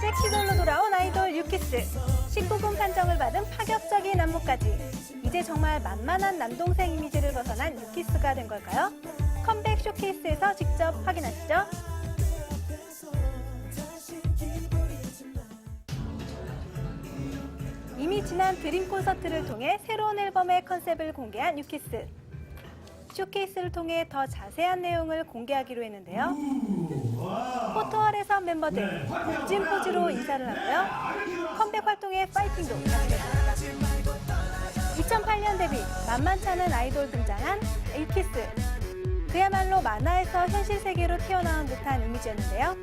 섹시돌로 돌아온 아이돌 유키스 19금 판정을 받은 파격적인 안무까지 이제 정말 만만한 남동생 이미지를 벗어난 유키스가 된 걸까요? 컴백 쇼케이스에서 직접 확인하시죠. 이미 지난 드림 콘서트를 통해 새로운 앨범의 컨셉을 공개한 유키스. 쇼케이스를 통해 더 자세한 내용을 공개하기로 했는데요. 포토월에서 멤버들 멋진 포즈로 인사를 하고요. 컴백 활동에 파이팅도 하겠습니다. 2008년 데뷔 만만찮은 아이돌 등장한 에이키스. 그야말로 만화에서 현실 세계로 튀어나온 듯한 이미지였는데요.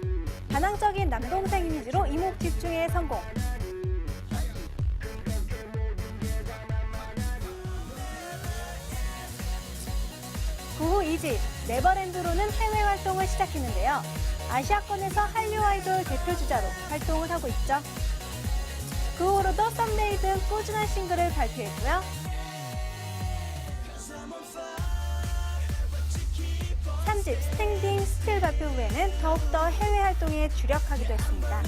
반항적인 남동생 이미지로 이목 집중에 성공. 2집 네버랜드로는 해외 활동을 시작했는데요. 아시아권에서 한류 아이돌 대표 주자로 활동을 하고 있죠. 그 후로도 썸데이 등 꾸준한 싱글을 발표했고요. 3집 스탠딩 스틸 발표 후에는 더욱더 해외 활동에 주력하기도 했습니다.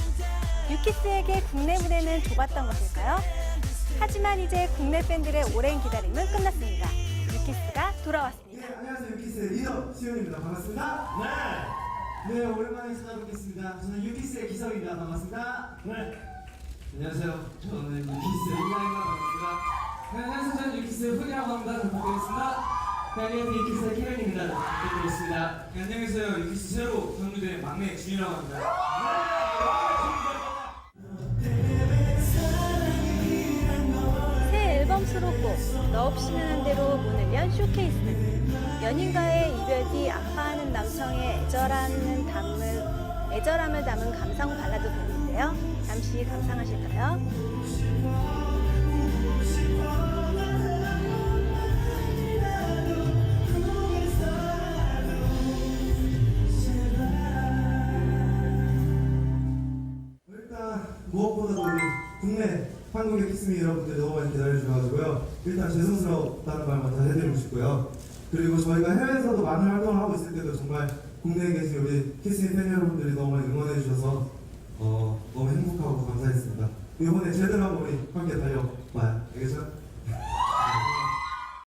유키스에게 국내 무대는 좁았던 것일까요? 하지만 이제 국내 팬들의 오랜 기다림은 끝났습니다. 유키스가 돌아왔습니다. 네, 안녕하세요, 유키스의 리더 수영입니다. 반갑습니다. 네. 네, 오랜만에 찾아뵙겠습니다. 저는 유키스의 기성입니다. 반갑습니다. 네. 안녕하세요. 저는 유키스의 이나입니다. 반갑습니다. 네, 안녕하세요. 저는 유키스 훈이라고 합니다. 잘 부탁드리겠습니다. 네, 안녕하세요. 유키스의 키런입니다. 부탁드리겠습니다. 네, 안녕하세요. 유키스 새로 경무대 막내 준이라고 합니다. 새 너 없이는 한 대로 연 쇼케이스 연인과의 이별 뒤 아파하는 남성의 애절함을 담을 애절함을 담은 감성 발라드 곡인데요 잠시 감상하실까요? 일단 무엇보다도 국내 한국 유키스미 여러분들 너무 많이 기다려주셔가지고요. 일단 죄송스럽다는 말 먼저 해드리고 싶고요. 그리고 저희가 해외에서도 많은 활동을 하고 있을 때도 정말 국내에 계신 우리 키스미 팬 여러분들이 너무 많이 응원해주셔서 어, 너무 행복하고 감사했습니다. 이번에 제대로 한번 우리 함께 달려봐요. 알겠죠?